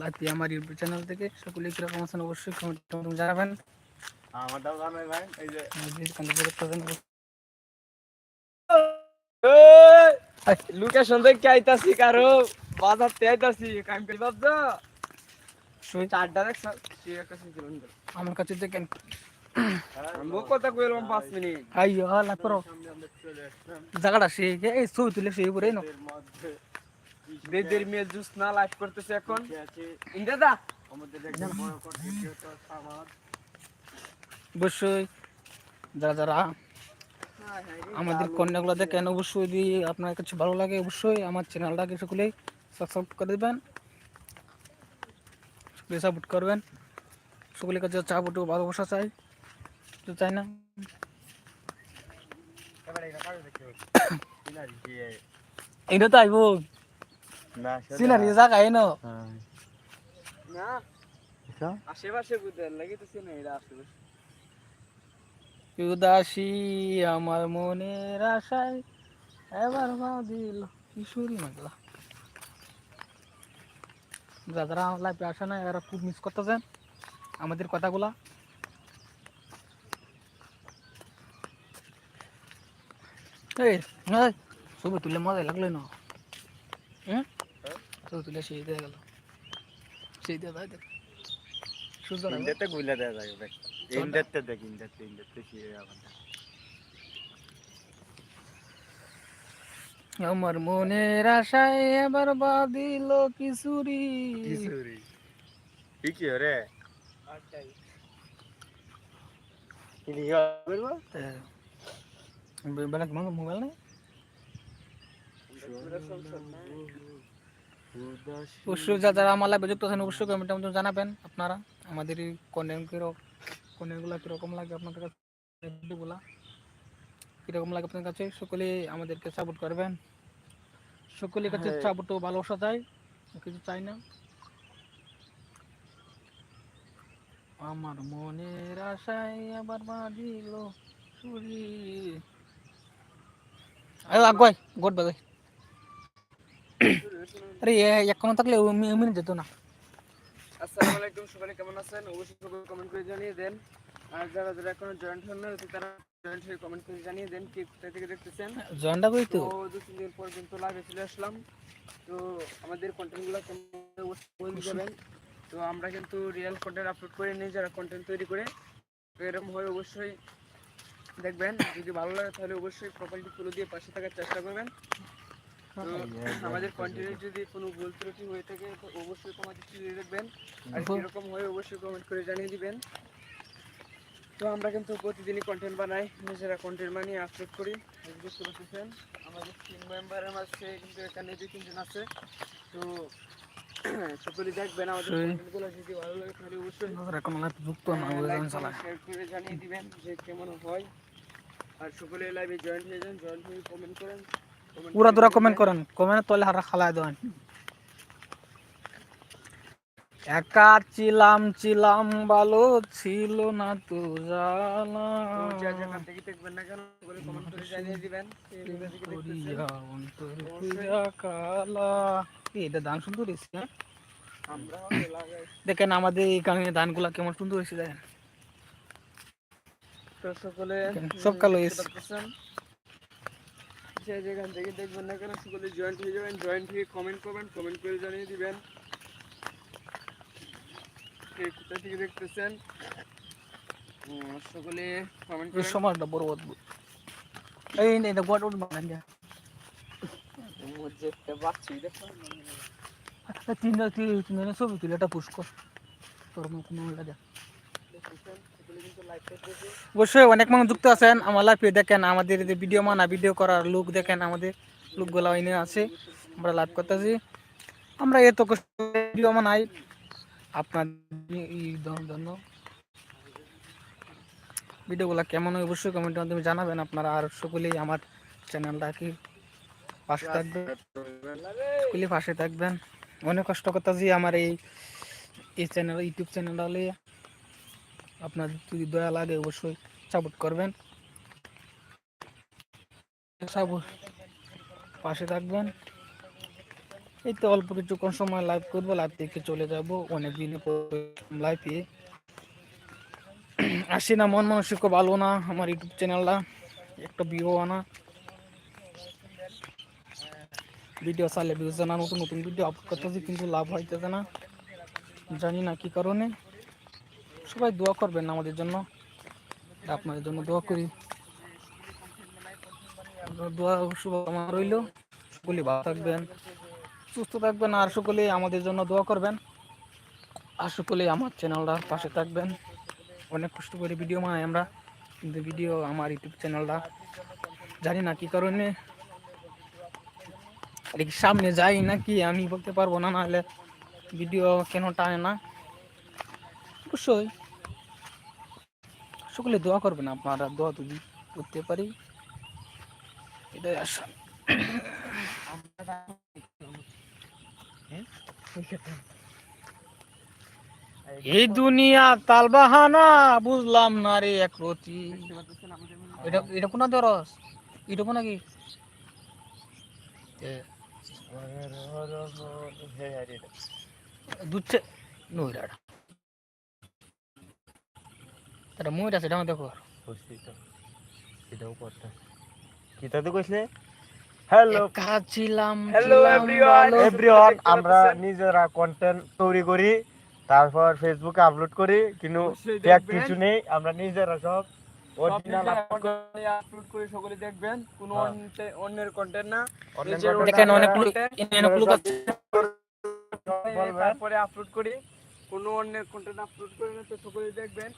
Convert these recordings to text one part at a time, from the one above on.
লাতি আমার YouTube channel থেকে। সকলে কীরকম আছেন অবশ্যই কমেন্ট জানাবেন। আমারটাও জানাই ভাই এই যে লোকেশন দেখে আইতাছি কারও বাজার তে আইতাছি কাম করি ভাবছ? চারটা দেখ সে একটা সিজন আমার কাছে দেখেন। আমি কথা কইলাম পাঁচ মিনিট। আইয়ো জায়গাটা সে এই ছবি তুলে সেই উপরে না। মধ্যে মেয়ে জুস না লাইভ করতেছে এখন। কি আছে। ইন্দা দা আমাদের একজন বড় কন্ট্রিবিউটর অবশ্যই যারা যারা আমাদের কন্যাগুলো দেখেন অবশ্যই যদি আপনার কাছে ভালো লাগে অবশ্যই আমার চ্যানেলটাকে সকলেই সাবস্ক্রাইব করে দেবেন। সকলে সাপোর্ট করবেন। সকলের কাছে সাপোর্ট ভালোবাসা চাই। তো চাই না? এটা তো আইব। না সিনারি জায়গা এনো হ্যাঁ না। আশেপাশে লাগে তো আশেপাশে উদাসী আমার মনের আশায় এবার দিল কিশোরী মাগলা যারা লাইফে আসে না এরা খুব মিস করতেছেন। আমাদের কথাগুলা। এই ছবি তুলে মজা লাগল না। হুম? ছবি তুলে সেই দিয়ে গেল। সেই দিয়ে দেয় দেখ। সুন্দর হবে। গুলা দেয়া যায় ভাই ইন্ডাতে দেখ ইন্ডাতে ইন্ডাতে কি আবার আমার মনের আশায় এবার বাদিল কিশোরী। কিশোরী। কি কি রে বেলা তোমার মোবাইল নেই? অবশ্যই যা যারা আমার লাইভে যুক্ত আছেন অবশ্যই কমেন্টের মধ্যে জানাবেন আপনারা। আমাদের এই কন্টেন্ট কন্টেন্টগুলো কীরকম লাগে আপনাদের কাছে ভিডিওগুলো কীরকম লাগে আপনার কাছে সকলে আমাদেরকে সাপোর্ট করবেন। সকলের কাছে হ্যাঁ। সাপোর্ট ভালোবাসা চাই কিছু চাই না। আমার মনের আশায় আবার বাঁধিল চুরি আরে আগুয়াই গোট বাজাই। আরে এ- এখনও থাকলে মিনিট যেত না। আসসালামু আলাইকুম সবাই কেমন আছেন? অবশ্যই কমেন্ট করে জানিয়ে দেন। আর যারা যারা এখনও জয়েন্ট হন না তারা জয়েন্ট হয়ে কমেন্ট করে জানিয়ে দেন কে কোথা থেকে দেখতেছেন। জয়েন্টটা কই তো? দু তিন দিন পর্যন্ত লাইভে চলে আসলাম। তো আমাদের কন্টেন্টগুলো কেমন বলে যাবেন তো আমরা কিন্তু রিয়েল কন্টেন্ট আপলোড করে নিই যারা কন্টেন্ট তৈরি করে তো এরকম হয় অবশ্যই দেখবেন। যদি ভালো লাগে তাহলে অবশ্যই প্রোফাইলটি তুলে দিয়ে পাশে থাকার চেষ্টা করবেন। আমাদের কন্টেন্টে যদি কোনো ভুল ত্রুটি হয়ে থাকে তো অবশ্যই তোমাদের তুলে দেখবেন আর এরকম হয় অবশ্যই কমেন্ট করে জানিয়ে দিবেন। তো আমরা কিন্তু প্রতিদিনই কন্টেন্ট বানাই নিজেরা কন্টেন্ট বানিয়ে আপলোড করি। বুঝতে পারতেছেন আমাদের তিন মেম্বারের মাঝে কিন্তু এখানে দুই তিনজন আছে। তো সকলে দেখবেন আমাদের কন্টেন্টগুলো যদি ভালো লাগে তাহলে অবশ্যই যুক্ত লাইক শেয়ার করে জানিয়ে দিবেন যে কেমন হয়। আর সকলে লাইভে জয়েন হয়ে যান জয়েন হয়ে কমেন্ট করেন। পুরা দুরা কমেন্ট করেন কমেন্ট তলে হারা খালায় দেন। একা ছিলাম ছিলাম ভালো ছিল না তো জানা এটা সুন্দর হয়েছে হ্যাঁ? দেখেন আমাদের এই গানের ধানগুলা কেমন সুন্দর হয়েছে দেখেন। সব কালো দেখতে পারতেছেন। যেখান থেকে দেখবেন না কেন সকলে জয়েন্ট হয়ে যাবেন জয়েন্ট হয়ে কমেন্ট করবেন কমেন্ট করে জানিয়ে দিবেন। কোথা থেকে দেখতেছেন? সকলে কমেন্ট করেন। সমাজটা বড় অদ্ভুত। এই নে, এটা গোয়াট উঠবে না মধ্যে একটা তিনটা তিনজনের ছবি তুলে এটা পুষ কর। তোর মতো মহিলা দেখ অবশ্যই অনেক মানুষ যুক্ত আছেন, আমার লাইফে দেখেন, আমাদের যে ভিডিও মানা ভিডিও করার লোক দেখেন, আমাদের লোকগুলা এনে আছে, আমরা লাইভ করতেছি। আমরা এত ভিডিও মানাই আপনার ধন্য ভিডিওগুলো কেমন হয় অবশ্যই কমেন্টের মাধ্যমে জানাবেন, আপনারা আর সকলেই আমার চ্যানেলটা কি পাশে থাকবেন? সকলে পাশে থাকবেন। অনেক কষ্ট করতেছি আমার এই এই চ্যানেল ইউটিউব চ্যানেলটা আপনার যদি দয়া লাগে অবশ্যই সাপোর্ট করবেন। পাশে থাকবেন। এই তো অল্প কিছুক্ষণ সময় লাইভ করব লাইভ থেকে চলে যাব। অনেক দিনে লাইভে আসি না, মন মানসিক ভালো না আমার ইউটিউব চ্যানেলটা। একটা ভিউ আনা ভিডিও চালে ভিউজ জানা নতুন নতুন ভিডিও আপলোড করতেছি, কিন্তু লাভ হইতেছে না। জানি না কি কারণে। সবাই দোয়া করবেন আমাদের জন্য। আপনাদের জন্য দোয়া করি। দোয়া শুভ আমার রইল। সকলে ভালো থাকবেন, সুস্থ থাকবেন, আর সকলে আমাদের জন্য দোয়া করবেন। আর সকলে আমার চ্যানেলটার পাশে থাকবেন। অনেক কষ্ট করে ভিডিও বানাই আমরা, কিন্তু ভিডিও আমার ইউটিউব চ্যানেলটা জানি না কি কারণে। সামনে যাই নাকি আমি বলতে পারব না, নাহলে ভিডিও কেন টানে না। অবশ্যই। সকলে দোয়া করবেন আপনারা দোয়া যদি করতে পারি। এটাই আশা এই দুনিয়া তালবাহানা বুঝলাম না রে এক রতি। এটা এটা কোনা দরস? এটা কোনা কি এ, দুধছে নইরাটা ময়ূর আছে দেখো বুঝছি তো। কইছিলে হ্যালো একা ছিলাম Hello ছিলাম everyone. ভালো। এভরিওয়ান আমরা নিজেরা কন্টেন্ট তৈরি করি তারপর ফেসবুকে আপলোড করি কিন্তু কিছু নেই আমরা নিজেরা সব অরিজিনাল আপলোড করে সকলে দেখবেন। কোনো হ্যাঁ। অন্যের কন্টেন্ট না। অন্যের নিজের content দেখেন অনেক অনেক লোক আছে। তারপরে আপলোড করি। কোনো অন্যের কন্টেন্ট আপলোড করি না তো সকলে দেখবেন।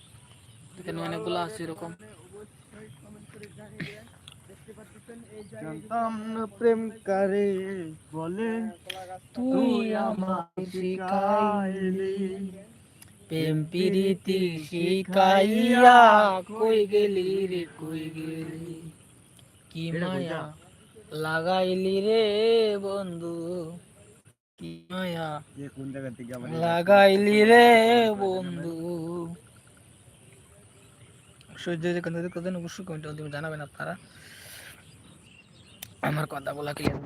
দেখেন অনেকগুলো আছে এরকম। প্রেম করে বলে তুই শিখাইলি। প্রেম প্রীতি শিখাইয়া কই গেলি রে কই গেলি? কি মায়া লাগাইলি রে বন্ধু কি মায়া লাগাইলি রে বন্ধু? যেখান থেকে অবশ্যই কমেন্টের মাধ্যমে জানাবেন আপনারা। আমার কথা বলা ক্লিয়ার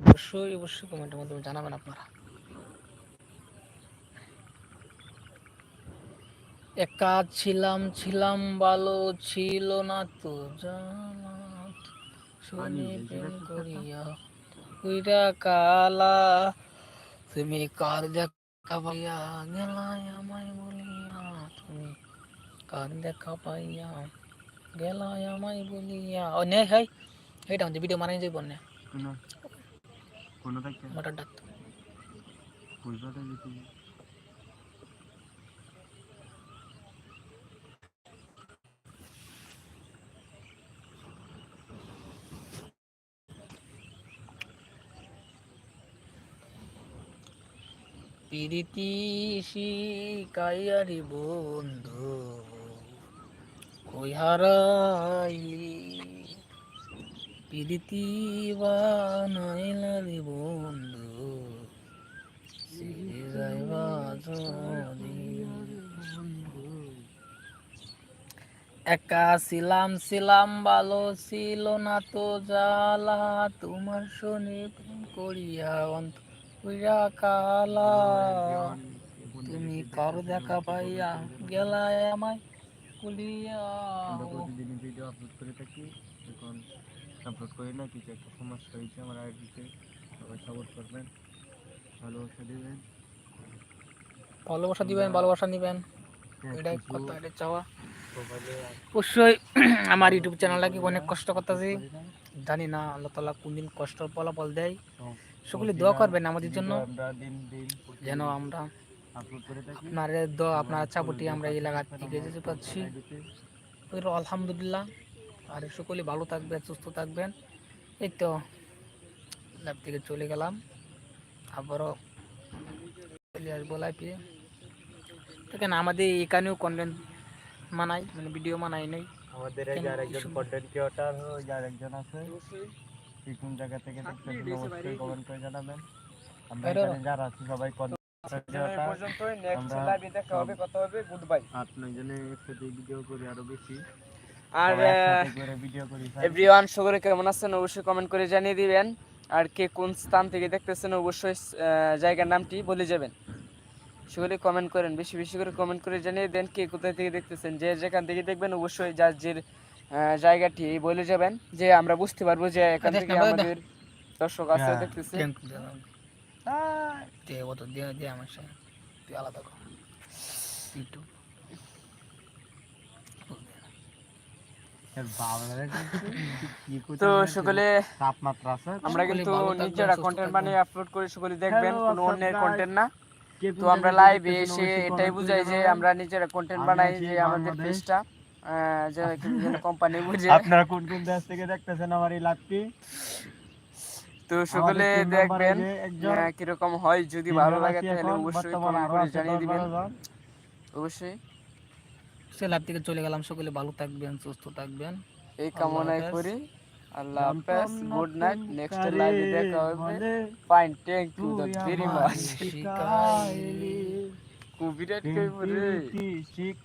অবশ্যই অবশ্যই কমেন্টের মাধ্যমে জানাবেন আপনারা। একা ছিলাম ছিলাম ভালো ছিল না তো জানাত শুনে প্রেম করিয়া উইরা কালা। তুমি কার দেখা পাইয়া গেলাই আমায় বলিয়া তুমি কার দেখা পাইয়া গেলাই আমায় বলিয়া। ও নে হাই এইটা আমাদের ভিডিও মানাই যাইব না। কোন কোন মোটর ডাক। প্রীতি শিকাইয়ারি বন্ধু। কই হারাইলি প্রীতি বানাইলারি বন্ধু ছিড়ে যাইবা। একা ছিলাম ছিলাম ভালো ছিল না তো জ্বালা তোমার শনি প্রেম করিয়া অন্ত কইরা কালা তুমি কার দেখা পাইয়া গেলায় আমায় আমরা প্রতিদিন ভিডিও আপলোড করে থাকি। এখন আপলোড করি না কিছু একটা সমস্যা হয়েছে আমার আইডিতে। সবাই সাপোর্ট করবেন ভালোবাসা দেবেন। ভালোবাসা দিবেন ভালোবাসা নিবেন। হ্যাঁ, এটাই কথা এটা চাওয়া। অবশ্যই আমার ইউটিউব চ্যানেলটাকে অনেক কষ্ট করতেছি? জানি না আল্লাহ তালা কোনদিন কষ্ট ফলাফল দেয়। সকলে দোয়া করবেন আমাদের জন্য। দিন দিন যেন আমরা আপনার দোয়া আপনার চাপটি আমরা এই এলাকা থেকে যেতে পারছি আলহামদুলিল্লাহ। আর সকলে ভালো থাকবেন সুস্থ থাকবেন। এই তো ল্যাব থেকে চলে গেলাম। আবারও চলে আসব লাইফে দেখেন আমাদের এখানেও কন্টেন্ট মানাই মানে ভিডিও মানাই নেই। আমাদের এই যে আরেকজন কন্টেন্ট ক্রিয়েটর ওই যে আরেকজন আছে কোন জায়গা থেকে দেখতেছেন অবশ্যই কমেন্ট করে জানাবেন। আমরা এখানে যারা আছি সবাই পর্যন্তই নেক্সট লাইভে দেখা হবে কথা হবে গুড বাই আট নয় একসাথে ভিডিও করি আরও বেশি। আর সবাই একসাথে করে ভিডিও করি এভরিওয়ান সকলে কেমন আছেন অবশ্যই কমেন্ট করে জানিয়ে দিবেন। আর কে কোন স্থান থেকে দেখতেছেন অবশ্যই জায়গার নামটি বলে যাবেন। সকলে কমেন্ট করেন বেশি বেশি করে কমেন্ট করে জানিয়ে দেন কে কোথায় থেকে দেখতেছেন। যে যেখান থেকে দেখবেন অবশ্যই যার যে আহ, জায়গাটি বলে যাবেন। যে আমরা বুঝতে পারব যে এখান থেকে আমাদের দর্শক আছে হ্যাঁ। দেখতেছে দে আমার সাথে তুই আলাদা কর। তো সকলে আমরা কিন্তু নিজেরা কন্টেন্ট বানিয়ে আপলোড করে সকলে দেখবেন কোনো অন্যের কন্টেন্ট না। তো আমরা লাইভে এসে এটাই বুঝাই যে আমরা নিজেরা কন্টেন্ট বানাই যে আমাদের। পেজটা যে কোম্পানি বুঝে। আপনারা কোন কোন দেশ থেকে দেখতেছেন আমার এই লাইভটি তো সকলে দেখবেন কীরকম হয় যদি ভালো লাগে তাহলে অবশ্যই কমেন্ট করে জানিয়ে দিবেন। অবশ্যই। সে লাইভ থেকে চলে গেলাম সকলে ভালো থাকবেন সুস্থ থাকবেন। এই কামনাই করি। আল্লাহ হাফেজ। গুড নাইট নেক্সট লাইভে দেখা হবে। Fine thank you the very much. কবিরাট প্রীতি শিখ